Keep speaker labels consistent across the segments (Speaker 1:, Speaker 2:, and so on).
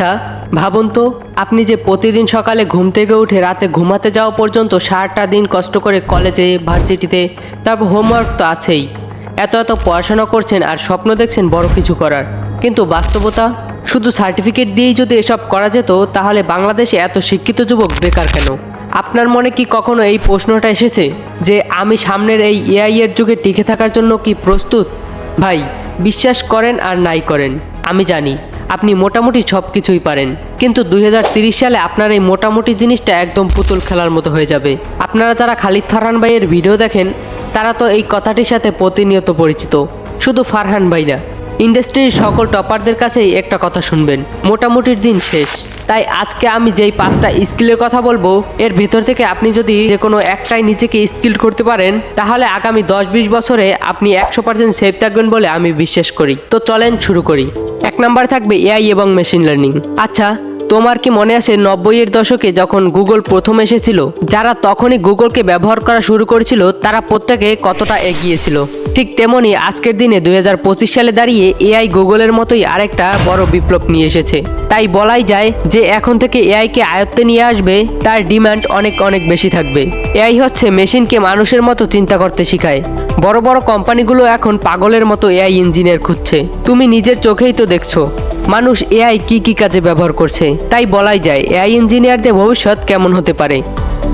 Speaker 1: আচ্ছা ভাবুন তো, আপনি যে প্রতিদিন সকালে ঘুম থেকে উঠে রাতে ঘুমাতে যাওয়া পর্যন্ত সারাটা দিন কষ্ট করে কলেজে, ভার্সিটিতে, তারপর হোমওয়ার্ক তো আছেই। এত এত পড়াশোনা করছেন আর স্বপ্ন দেখছেন বড় কিছু করার। কিন্তু বাস্তবতা? শুধু সার্টিফিকেট দিয়েই যদি এসব করা যেত, তাহলে বাংলাদেশে এত শিক্ষিত যুবক বেকার কেন? আপনার মনে কি কখনো এই প্রশ্নটা এসেছে যে আমি সামনের এই এআই এর যুগে টিকে থাকার জন্য কি প্রস্তুত? ভাই, বিশ্বাস করেন আর নাই করেন, আমি জানি। আপনি মোটামুটি সব কিছুই পারেন। কিন্তু দুই সালে আপনার এই মোটামুটি জিনিসটা একদম পুতুল খেলার মতো হয়ে যাবে। আপনারা যারা খালিদ ফারহান ভাইয়ের ভিডিও দেখেন, তারা তো এই কথাটির সাথে প্রতিনিয়ত পরিচিত। শুধু ফারহান ভাই না, ইন্ডাস্ট্রির সকল টপারদের কাছেই একটা কথা শুনবেন। মোটামুটির দিন শেষ। তাই আজকে আমি যেই পাঁচটা স্কিলের কথা বলব, এর ভিতর থেকে আপনি যদি যে কোনো একটাই নিজেকে স্কিল করতে পারেন, তাহলে আগামী দশ বিশ বছরে আপনি একশো পার্সেন্ট সেফ থাকবেন বলে আমি বিশ্বাস করি। তো চলেন শুরু করি। এক নাম্বার থাকবে এআই এবং মেশিন লার্নিং আচ্ছা তোমার কি মনে আছে নব্বইয়ের দশকে যখন গুগল প্রথম এসেছিল? যারা তখনই গুগলকে ব্যবহার করা শুরু করেছিল, তারা প্রত্যেকে কতটা এগিয়েছিল? ঠিক তেমনি আজকের দিনে দুই হাজার পঁচিশ সালে দাঁড়িয়ে এআই গুগলের মতোই আরেকটা বড় বিপ্লব নিয়ে এসেছে। তাই বলাই যায় যে এখন থেকে এআইকে আয়ত্তে নিয়ে আসবে, তার ডিমান্ড অনেক অনেক বেশি থাকবে। এআই হচ্ছে মেশিনকে মানুষের মতো চিন্তা করতে শেখায়। বড় বড় কোম্পানিগুলো এখন পাগলের মতো এআই ইঞ্জিনিয়ার খুঁজছে। তুমি নিজের চোখেই তো দেখছ। মানুষ এআই কি কি কাজে ব্যবহার করছে, তাই বলাই যায় এআই ইঞ্জিনিয়ারদের ভবিষ্যৎ কেমন হতে পারে।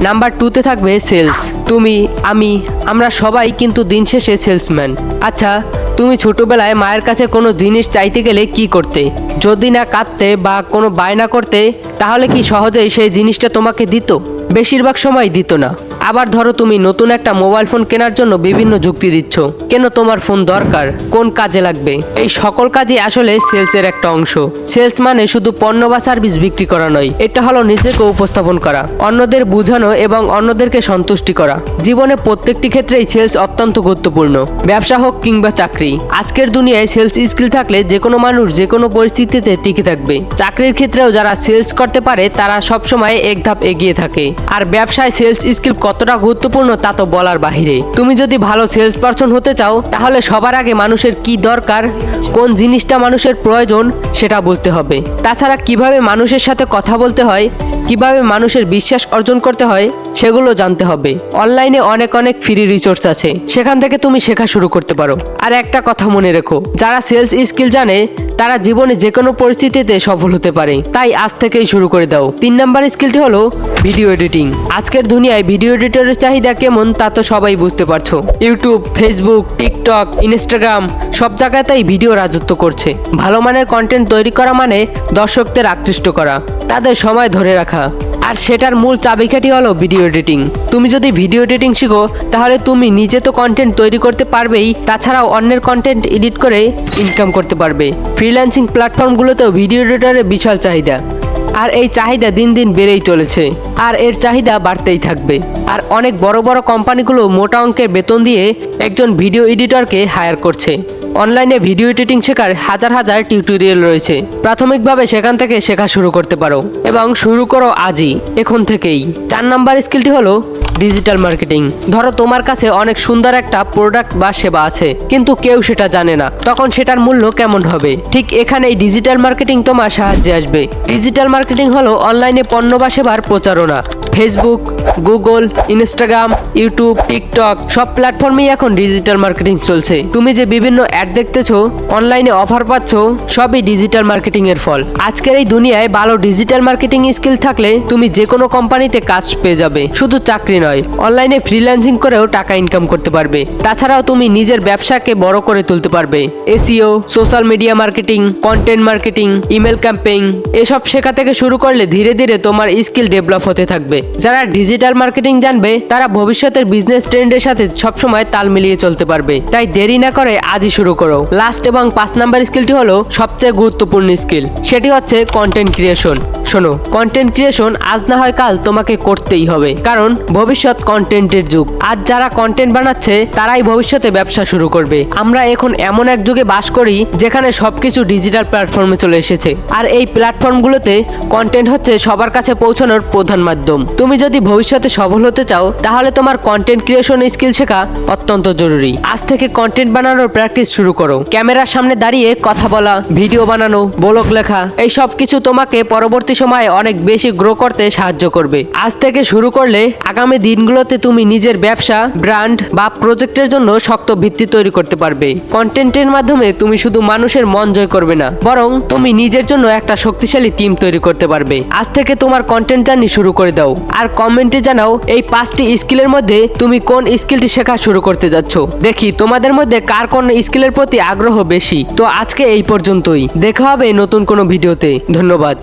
Speaker 1: নাম্বার টুতে থাকবে সেলস তুমি, আমি, আমরা সবাই কিন্তু দিন শেষে সেলসম্যান আচ্ছা তুমি ছোটবেলায় মায়ের কাছে কোনো জিনিস চাইতে গেলে কি করতে? যদি না কাঁদতে বা কোনো বায়না করতে, তাহলে কি সহজেই সেই জিনিসটা তোমাকে দিত? বেশিরভাগ সময় দিত না। আবার ধরো তুমি নতুন একটা মোবাইল ফোন কেনার জন্য বিভিন্ন যুক্তি দিচ্ছ। কেন তোমার ফোন দরকার? কোন কাজে লাগবে? এই সকল কাজই আসলে সেলসের একটা অংশ। সেলস মানে শুধু পণ্য বা সার্ভিস বিক্রি করা নয়, এটা হলো নিজেকে উপস্থাপন করা, অন্যদের বোঝানো এবং অন্যদেরকে সন্তুষ্টি করা। জীবনে প্রত্যেকটি ক্ষেত্রেই সেলস অত্যন্ত গুরুত্বপূর্ণ, ব্যবসা হোক কিংবা চাকরি। আজকের দুনিয়ায় সেলস স্কিল থাকলে যে কোনো মানুষ যে কোনো পরিস্থিতিতে টিকে থাকবে। চাকরির ক্ষেত্রেও যারা সেলস করতে পারে, তারা সবসময় এক ধাপ এগিয়ে থাকে। আর ব্যবসায় সেলস স্কিল কতটা গুরুত্বপূর্ণ তা তো বলার বাহিরে। তুমি যদি ভালো সেলস পারসন হতে চাও, তাহলে সবার আগে মানুষের কি দরকার, কোন জিনিসটা মানুষের প্রয়োজন, সেটা বুঝতে হবে। তাছাড়া কীভাবে মানুষের সাথে কথা বলতে হয় কীভাবে মানুষের বিশ্বাস অর্জন করতে হয়, সেগুলো জানতে হবে। অনলাইনে অনেক অনেক ফ্রি রিসোর্স আছে। সেখান থেকে তুমি শেখা শুরু করতে পারো। আর একটা কথা মনে রেখো, যারা সেলস স্কিল জানে, তারা জীবনে যে কোনো পরিস্থিতিতে সফল হতে পারে। তাই আজ থেকেই শুরু করে দাও। তিন নাম্বার স্কিলটি হলো ভিডিও এডিটিং আজকের দুনিয়ায় ভিডিও এডিটরের চাহিদা কেমন, তা তো সবাই বুঝতে পারছ। ইউটিউব ফেসবুক টিকটক ইনস্টাগ্রাম সব জায়গাতেই ভিডিও রাজত্ব করছে। ভালো মানের কন্টেন্ট তৈরি করা মানে দর্শকদের আকৃষ্ট করা। তাদের সময় ধরে রাখা। আর সেটার মূল চাবিকাঠি হলো ভিডিও এডিটিং তুমি যদি ভিডিও এডিটিং শিখো, তাহলে তুমি নিজে তো কন্টেন্ট তৈরি করতে পারবেই, তাছাড়াও অন্যের কন্টেন্ট এডিট করে ইনকাম করতে পারবে। ফ্রিল্যান্সিং প্ল্যাটফর্মগুলোতেও ভিডিও এডিটরের বিশাল চাহিদা। আর এই চাহিদা দিন দিন বেড়েই চলেছে। আর এর চাহিদা বাড়তেই থাকবে। আর অনেক বড় বড় কোম্পানিগুলো মোটা অঙ্কের বেতন দিয়ে একজন ভিডিও এডিটরকে হায়ার করছে। অনলাইনে ভিডিও এডিটিং শেখার হাজার হাজার টিউটোরিয়াল রয়েছে। প্রাথমিকভাবে সেখান থেকে শেখা শুরু করতে পারো। এবং শুরু করো আজই, এখন থেকেই। চার নাম্বার স্কিলটি হলো ডিজিটাল মার্কেটিং। ধরো তোমার কাছে অনেক সুন্দর একটা প্রোডাক্ট বা সেবা আছে, কিন্তু কেউ সেটা জানে না। তখন সেটার মূল্য কেমন হবে? ঠিক এখানেই ডিজিটাল মার্কেটিং তোমার সাহায্যে আসবে। ডিজিটাল মার্কেটিং হলো অনলাইনে পণ্য বা সেবার প্রচারণা। Facebook Google Instagram YouTube TikTok সব প্ল্যাটফর্মেই এখন ডিজিটাল মার্কেটিং চলছে। তুমি যে বিভিন্ন অ্যাড দেখতেছো অনলাইনে অফার পাচ্ছ, সবই ডিজিটাল মার্কেটিং এর ফল। আজকের এই দুনিয়ায় ভালো ডিজিটাল মার্কেটিং স্কিল থাকলে তুমি যে কোনো কোম্পানিতে কাজ পেয়ে যাবে। শুধু চাকরি নয়, অনলাইনে ফ্রিল্যান্সিং করেও টাকা ইনকাম করতে পারবে। তাছাড়াও তুমি নিজের ব্যবসাকে বড় করে তুলতে পারবে। SEO social media marketing content marketing email campaign এসব শেখা থেকে শুরু করলে ধীরে ধীরে তোমার স্কিল ডেভেলপ হতে থাকবে। যারা ডিজিটাল মার্কেটিং জানবে, তারা ভবিষ্যতের বিজনেস ট্রেন্ডের সাথে সবসময় তাল মিলিয়ে চলতে পারবে। তাই দেরি না করে আজই শুরু করো। লাস্ট এবং পাঁচ নাম্বার স্কিলটি হলো সবচেয়ে গুরুত্বপূর্ণ স্কিল সেটি হচ্ছে কন্টেন্ট ক্রিয়েশন শোনো কন্টেন্ট ক্রিয়েশন আজ না হয় কাল তোমাকে করতেই হবে। কারণ ভবিষ্যৎ কন্টেন্টের যুগ। আজ যারা কন্টেন্ট বানাচ্ছে, তারাই ভবিষ্যতে ব্যবসা শুরু করবে। আমরা এখন এমন এক যুগে বাস করি, যেখানে সবকিছু ডিজিটাল প্ল্যাটফর্মে চলে এসেছে। আর এই প্ল্যাটফর্মগুলোতে কন্টেন্ট হচ্ছে সবার কাছে পৌঁছানোর প্রধান মাধ্যম। তুমি যদি ভবিষ্যতে সফল হতে চাও, তাহলে তোমার কন্টেন্ট ক্রিয়েশন স্কিল শেখা অত্যন্ত জরুরি। আজ থেকে কন্টেন্ট বানানোর প্র্যাকটিস শুরু করো। ক্যামেরার সামনে দাঁড়িয়ে কথা বলা ভিডিও বানানো ব্লগ লেখা, এই সব কিছু তোমাকে পরবর্তী সময়ে অনেক বেশি গ্রো করতে সাহায্য করবে। আজ থেকে শুরু করলে আগামী দিনগুলোতে তুমি নিজের ব্যবসা, ব্র্যান্ড বা প্রজেক্টের জন্য শক্ত ভিত্তি তৈরি করতে পারবে। কন্টেন্টের মাধ্যমে তুমি শুধু মানুষের মন জয় করবে না, বরং তুমি নিজের জন্য একটা শক্তিশালী টিম তৈরি করতে পারবে। আজ থেকে তোমার কন্টেন্ট জার্নি শুরু করে দাও। আর কমেন্টে জানাও এই পাঁচটি স্কিলের মধ্যে তুমি কোন স্কিলটি শেখা শুরু করতে যাচ্ছ। দেখি তোমাদের মধ্যে কার কোন স্কিলের প্রতি আগ্রহ বেশি। তো আজকে এই পর্যন্তই। দেখা হবে নতুন কোনো ভিডিওতে। ধন্যবাদ।